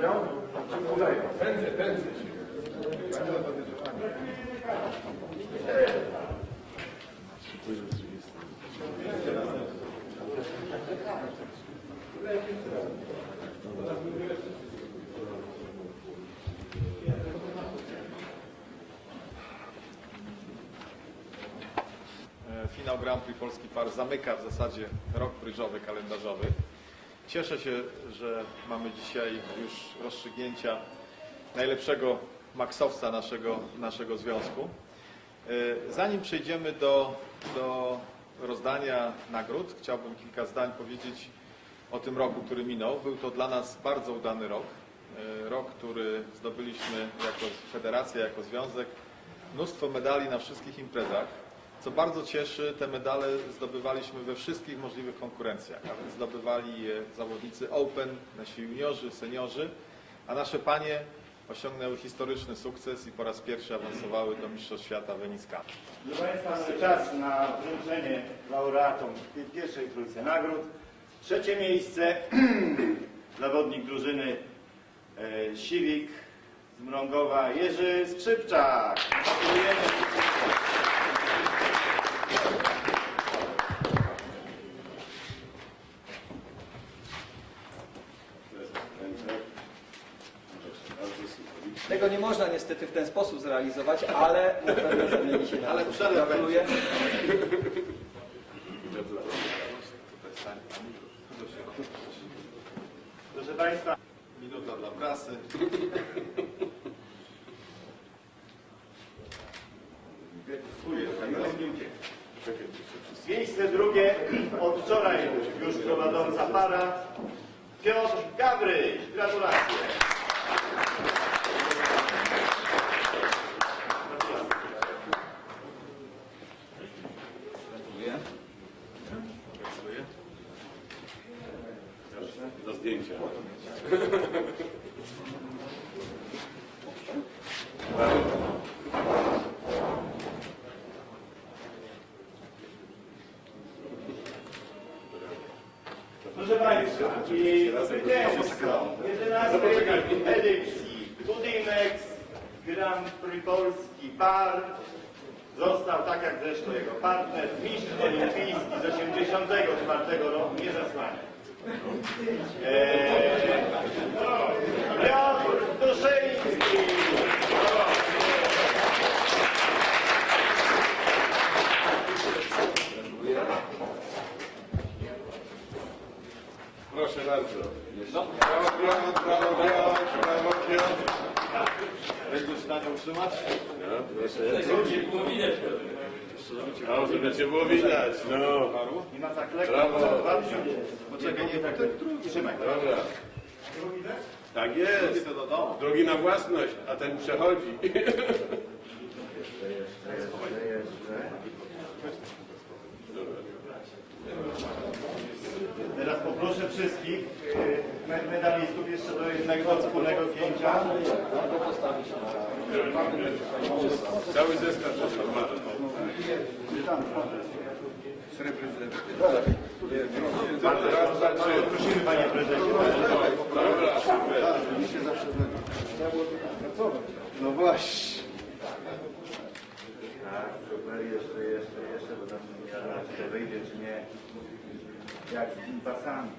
Não. Finał Grand Prix Polski Par zamyka w zasadzie rok bryżowy, kalendarzowy. Cieszę się, że mamy dzisiaj już rozstrzygnięcia najlepszego maksowca naszego, naszego związku. E, Zanim przejdziemy do, do rozdania nagród, chciałbym kilka zdań powiedzieć o tym roku, który minął. Był to dla nas bardzo udany rok. E, Rok, który zdobyliśmy jako federacja, jako związek mnóstwo medali na wszystkich imprezach. Co bardzo cieszy, te medale zdobywaliśmy we wszystkich możliwych konkurencjach, a więc zdobywali je zawodnicy Open, nasi juniorzy, seniorzy, a nasze panie osiągnęły historyczny sukces i po raz pierwszy awansowały do Mistrzostw Świata w Eniska. Proszę Państwa, mamy czas na wręczenie laureatom pierwszej trójce nagród. Trzecie miejsce zawodnik drużyny e, Siwik z Mrągowa Jerzy Skrzypczak. Gratulujemy. Tego nie można niestety w ten sposób zrealizować, ale na pewno zamieni się na Ale Gratuluję. Proszę Państwa, Minuta dla prasy. miejsce drugie od wczoraj już prowadząca para Piotr Gabryś. Gratulacje. Gratuluję. Gratuluję. Do zdjęcia. Proszę Państwa, i zwycięzcą 11 edycji Budimex Grand Prix Polski Par został, tak jak zresztą jego partner, mistrz olimpijski z 84 roku, nie zasłania. Eee, Piotr Duszyński. Proszę bardzo. Brawo, brawo, brawo, brawo, brawo, Piotr. Będziesz w stanie utrzymać? No, proszę. No, żeby cię było widać, no. Nie ma tak lekko. Brawo. Poczekaj, nie tak lekko. Trzymaj. Dobra. Tak jest. Do domu. Drugi na własność, a ten przechodzi. Teraz poproszę wszystkich me- medalistów jeszcze do jednego wspólnego zdjęcia. Cały zestaw normalny. Bardzo, Raz, bardzo dwa, trzy. prosimy panie prezesie. Dobra, super. No właśnie. Tak, super, jeszcze, jeszcze, jeszcze, bo tam to wyjdzie, czy nie. Jak z tym pasami.